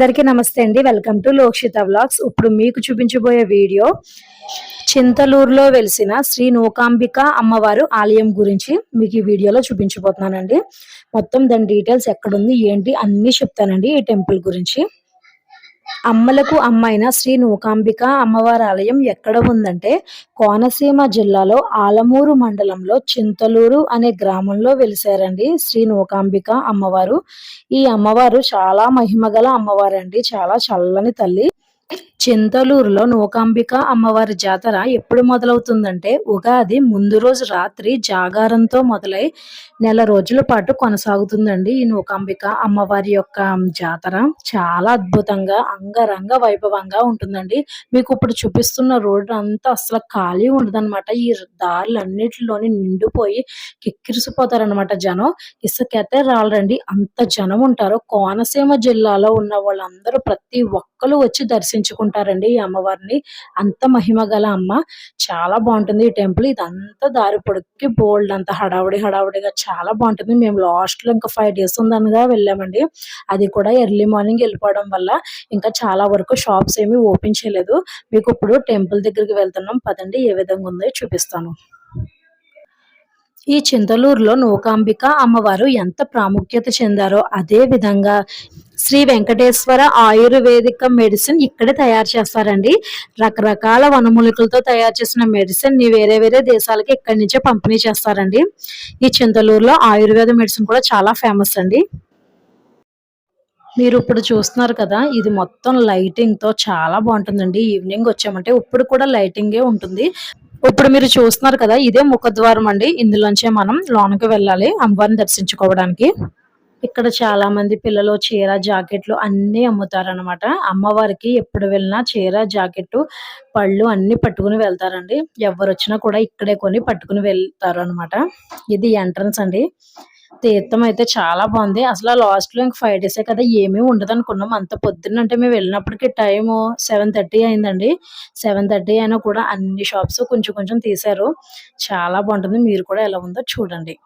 అందరికీ నమస్తే అండి. వెల్కమ్ టు లోక్షిత వ్లాగ్స్ ఇప్పుడు మీకు చూపించబోయే వీడియో చింతలూరులో వెలిసిన శ్రీ నూకాంబిక అమ్మవారు ఆలయం గురించి మీకు ఈ వీడియోలో చూపించబోతున్నానండి. మొత్తం దాని డీటెయిల్స్ ఎక్కడుంది ఏంటి అన్ని చెప్తానండి ఈ టెంపుల్ గురించి. అమ్మలకు అమ్మైన శ్రీ నూకాంబిక అమ్మవారి ఆలయం ఎక్కడ ఉందంటే కోనసీమ జిల్లాలో ఆలమూరు మండలంలో చింతలూరు అనే గ్రామంలో వెలిసారండి శ్రీ నూకాంబిక అమ్మవారు. ఈ అమ్మవారు చాలా మహిమగల అమ్మవారండి చాలా చల్లని తల్లి. చింతలూరులో నూకాంబిక అమ్మవారి జాతర ఎప్పుడు మొదలవుతుందంటే ఉగాది ముందు రోజు రాత్రి జాగారంతో మొదలై నెల రోజుల పాటు కొనసాగుతుందండి ఈ నూకాంబిక అమ్మవారి యొక్క జాతర. చాలా అద్భుతంగా అంగరంగ వైభవంగా ఉంటుందండి. మీకు ఇప్పుడు చూపిస్తున్న రోడ్డు అంతా అసలు ఖాళీ ఉండదన్నమాట. ఈ దారులన్నిటిలోని నిండిపోయి కిక్కిరిసిపోతారనమాట జనం. ఇసుకైతే రాళ్ళండి. అంత జనం ఉంటారు. కోనసీమ జిల్లాలో ఉన్న వాళ్ళందరూ ప్రతి ఒక్కరు వచ్చి దర్శించుకుంటారండి ఈ అమ్మవారిని. అంత మహిమ గల అమ్మ. చాలా బాగుంటుంది ఈ టెంపుల్. ఇదంతా దారి పొడుక్కి బోల్డ్ అంత హడావుడి హడావుడిగా చాలా బాగుంటుంది. మేము లాస్ట్లో ఇంకా ఫైవ్ డేస్ ఉందనగా వెళ్ళామండి. అది కూడా ఎర్లీ మార్నింగ్ వెళ్ళిపోవడం వల్ల ఇంకా చాలా వరకు షాప్స్ ఏమీ ఓపెన్ చేయలేదు. మీకు ఇప్పుడు టెంపుల్ దగ్గరికి వెళ్తున్నాం. పదండి ఏ విధంగా ఉందో చూపిస్తాను. ఈ చింతలూరులో నూకాంబిక అమ్మవారు ఎంత ప్రాముఖ్యత చెందారో అదే విధంగా శ్రీ వెంకటేశ్వర ఆయుర్వేదిక మెడిసిన్ ఇక్కడే తయారు చేస్తారండి. రకరకాల వనమూలికలతో తయారు చేసిన మెడిసిన్ని వేరే వేరే దేశాలకి ఇక్కడి నుంచే పంపిణీ చేస్తారండి. ఈ చింతలూరులో ఆయుర్వేద మెడిసిన్ కూడా చాలా ఫేమస్ అండి. మీరు ఇప్పుడు చూస్తున్నారు కదా ఇది మొత్తం లైటింగ్తో చాలా బాగుంటుందండి. ఈవినింగ్ వచ్చామంటే ఇప్పుడు కూడా లైటింగే ఉంటుంది. ఇప్పుడు మీరు చూస్తున్నారు కదా ఇదే ముఖద్వారం అండి. ఇందులోంచే మనం లోనకి వెళ్ళాలి అమ్మవారిని దర్శించుకోవడానికి. ఇక్కడ చాలా మంది పిల్లలు చీర జాకెట్లు అన్ని అమ్ముతారనమాట అమ్మవారికి ఎప్పుడు వెళ్ళినా చీర జాకెట్ పళ్ళు అన్ని పట్టుకుని వెళ్తారండి. ఎవరు వచ్చినా కూడా ఇక్కడే కొని పట్టుకుని వెళ్తారు అనమాట ఇది ఎంట్రన్స్ అండి. తీర్థం అయితే చాలా బాగుంది. అసలు లాస్ట్లో ఇంక ఫైవ్ డేసే కదా ఏమీ ఉండదు అనుకున్నాం అంత పొద్దున్న అంటే మేము వెళ్ళినప్పటికి టైం సెవెన్ థర్టీ అయిందండి. సెవెన్ థర్టీ అయినా కూడా అన్ని షాప్స్ కొంచెం కొంచెం తీశారు. చాలా బాగుంటుంది. మీరు కూడా ఎలా ఉందో చూడండి.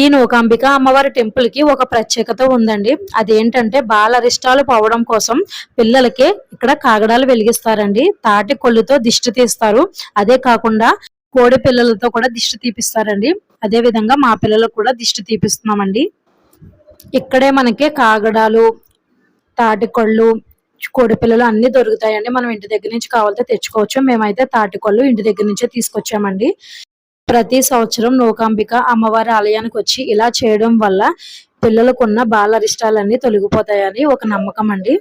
ఈ నూకాంబిక అమ్మవారి టెంపుల్కి ఒక ప్రత్యేకత ఉందండి. అదేంటంటే బాలరిష్టాలు పోవడం కోసం పిల్లలకి ఇక్కడ కాగడాలు వెలిగిస్తారండి. తాటి కొల్లుతో దిష్టి తీస్తారు. అదే కాకుండా కోడి పిల్లలతో కూడా దిష్టి తీపిస్తారండి. అదే విధంగా మా పిల్లలకు కూడా దిష్టి తీపిస్తున్నామండి. ఇక్కడే మనకి కాగడాలు తాటికొళ్ళు కోడి పిల్లలు అన్ని దొరుకుతాయండి. మనం ఇంటి దగ్గర నుంచి కావాలంటే తెచ్చుకోవచ్చు. మేమైతే తాటికొళ్ళు ఇంటి దగ్గర నుంచే తీసుకొచ్చామండి. ప్రతి సంవత్సరం నూకాంబిక అమ్మవారి ఆలయానికి వచ్చి ఇలా చేయడం వల్ల పిల్లలకున్న బాలరిష్టాలన్నీ తొలగిపోతాయని ఒక నమ్మకం అండి.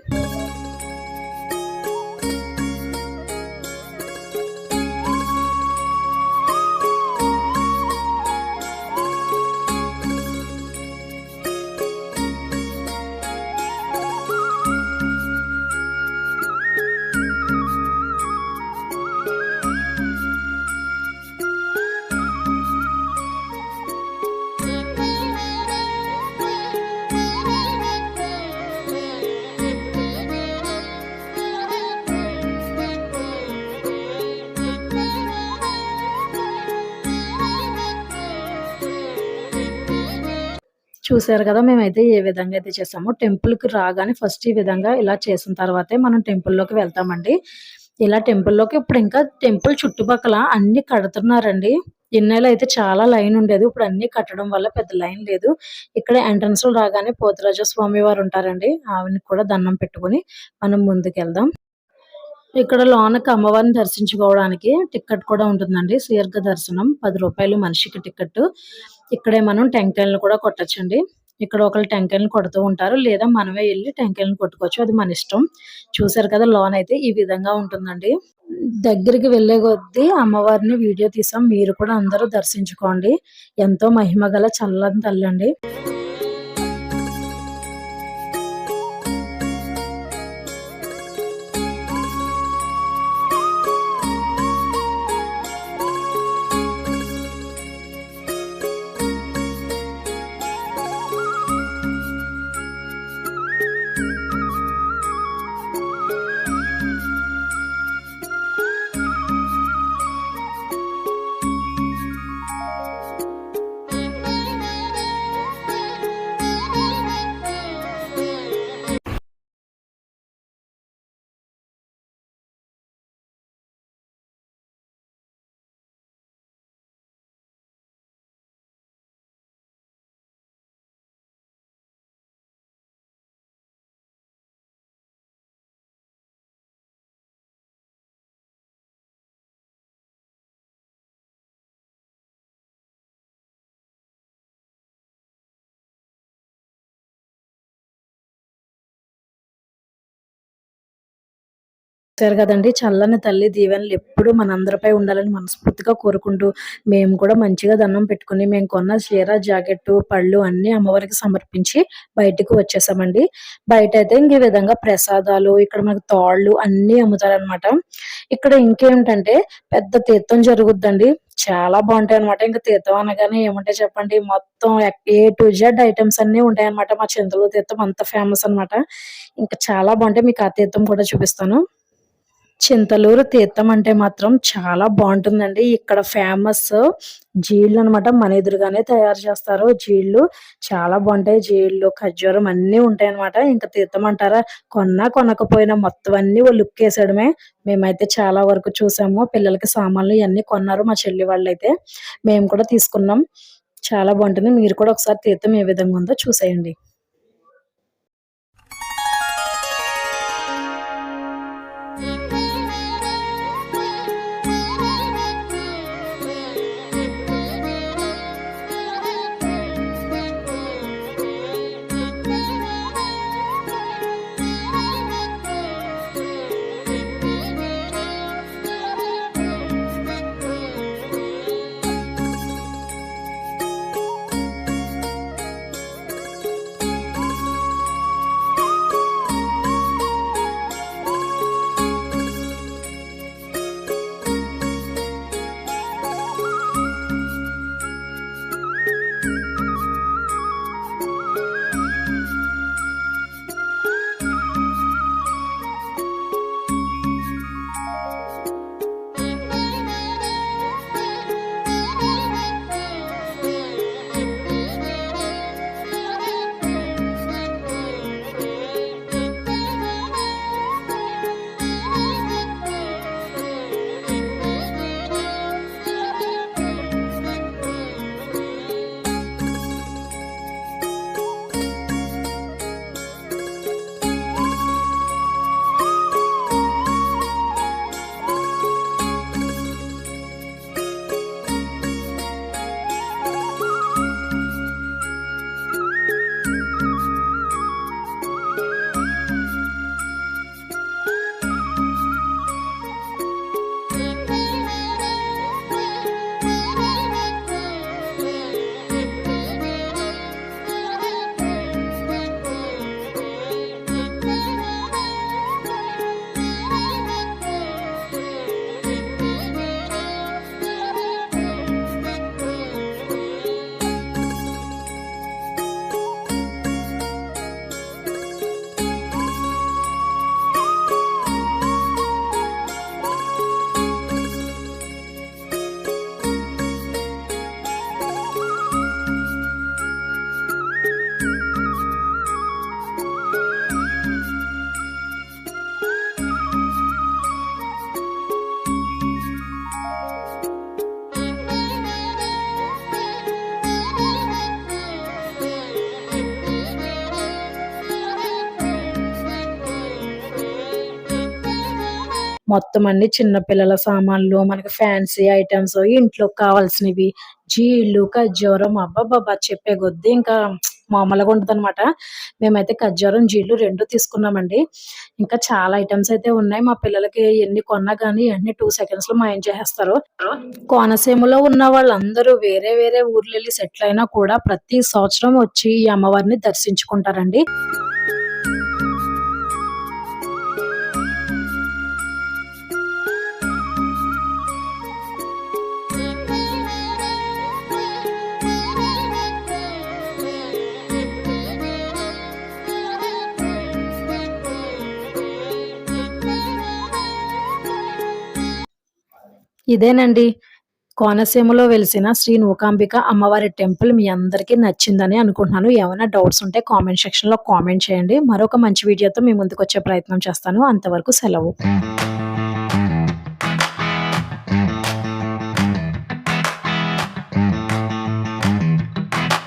చూసారు కదా మేమైతే ఏ విధంగా అయితే చేసామో టెంపుల్కి రాగానే ఫస్ట్ ఈ విధంగా ఇలా చేసిన తర్వాతే మనం టెంపుల్లోకి వెళ్తామండి. ఇలా టెంపుల్లోకి ఇప్పుడు ఇంకా టెంపుల్ చుట్టుపక్కల అన్ని కడుతున్నారండి. ఎన్నెలు అయితే చాలా లైన్ ఉండేది. ఇప్పుడు అన్ని కట్టడం వల్ల పెద్ద లైన్ లేదు. ఇక్కడ ఎంట్రన్స్లో రాగానే పోతురాజు స్వామి వారు ఉంటారండి. ఆవిడని కూడా దండం పెట్టుకుని మనం ముందుకు వెళ్దాం ఇక్కడ లోనకి అమ్మవారిని దర్శించుకోవడానికి టికెట్ కూడా ఉంటుందండి. దీర్ఘ దర్శనం. పది రూపాయలు మనిషికి టికెట్ ఇక్కడే మనం టెంకాయలను కూడా కొట్టచ్చండి. ఇక్కడ ఒకళ్ళు టెంకాయలను కొడుతూ ఉంటారు. లేదా మనమే వెళ్ళి టెంకాయలను కొట్టుకోవచ్చు. అది మన ఇష్టం. చూసారు కదా లోన్ అయితే ఈ విధంగా ఉంటుందండి. దగ్గరికి వెళ్ళే కొద్దీ అమ్మవారిని వీడియో తీసాం. మీరు కూడా అందరూ దర్శించుకోండి. ఎంతో మహిమ గల చల్లని తల్లి అండి కదండి. చల్లని తల్లి దీవెనలు ఎప్పుడు మనందరిపై ఉండాలని మనస్ఫూర్తిగా కోరుకుంటూ మేము కూడా మంచిగా దండం పెట్టుకుని మేము కొన్న చీర జాకెట్ పళ్ళు అన్ని అమ్మవారికి సమర్పించి బయటకు వచ్చేసామండి. బయట అయితే ఇంక ఈ విధంగా ప్రసాదాలు ఇక్కడ మనకు తాళ్ళు అన్ని అమ్ముతారనమాట ఇక్కడ ఇంకేమిటంటే పెద్ద తీర్థం జరుగుద్దండి. చాలా బాగుంటాయి అనమాట ఇంకా తీర్థం అనగానే ఏముంటాయి చెప్పండి? మొత్తం ఏ టు జెడ్ ఐటమ్స్ అన్ని ఉంటాయి అనమాట మా చింతలు తీర్థం. అంత ఫేమస్ అనమాట ఇంకా చాలా బాగుంటాయి. మీకు ఆ తీర్థం కూడా చూపిస్తాను. చింతలూరు తీర్థం అంటే మాత్రం చాలా బాగుంటుందండి. ఇక్కడ ఫేమస్ జీళ్ళు అనమాట మన ఎదురుగానే తయారు చేస్తారు. జీళ్ళు చాలా బాగుంటాయి. జీళ్ళు ఖర్జూరం అన్ని ఉంటాయి అనమాట ఇంకా తీర్థం అంటారా? కొన్నా కొనకపోయినా మొత్తం అన్ని లుక్ వేసేయడమే. మేమైతే చాలా వరకు చూసాము. పిల్లలకి సామాన్లు ఇవన్నీ కొన్నారు మా చెల్లి వాళ్ళు అయితే మేము కూడా తీసుకున్నాం. చాలా బాగుంటుంది. మీరు కూడా ఒకసారి తీర్థం ఏ విధంగా ఉందో చూసేయండి. మొత్తం అన్ని చిన్న పిల్లల సామాన్లు మనకి ఫ్యాన్సీ ఐటమ్స్ ఇంట్లో కావాల్సినవి జీళ్ళు ఖర్జూరం అబ్బాబ్బా చెప్పే కొద్దీ ఇంకా మామూలుగా ఉంటుంది అనమాట మేమైతే ఖర్జూరం జీళ్ళు రెండు తీసుకున్నామండి. ఇంకా చాలా ఐటమ్స్ అయితే ఉన్నాయి. మా పిల్లలకి ఎన్ని కొన్నా కానీ అన్ని టూ సెకండ్స్లో మాయం చేసేస్తారు. కోనసీమలో ఉన్న వాళ్ళందరూ వేరే వేరే ఊర్లు వెళ్ళి సెటిల్ అయినా కూడా ప్రతి సంవత్సరం వచ్చి ఈ అమ్మవారిని దర్శించుకుంటారండి. ఇదేనండి. కోనసీమలో వెలిసిన శ్రీ నూకాంబిక అమ్మవారి టెంపుల్ మీ అందరికీ నచ్చిందని అనుకుంటున్నాను. ఏమైనా డౌట్స్ ఉంటే కామెంట్ సెక్షన్లో కామెంట్ చేయండి. మరొక మంచి వీడియోతో మీ ముందుకు వచ్చే ప్రయత్నం చేస్తాను. అంతవరకు సెలవు.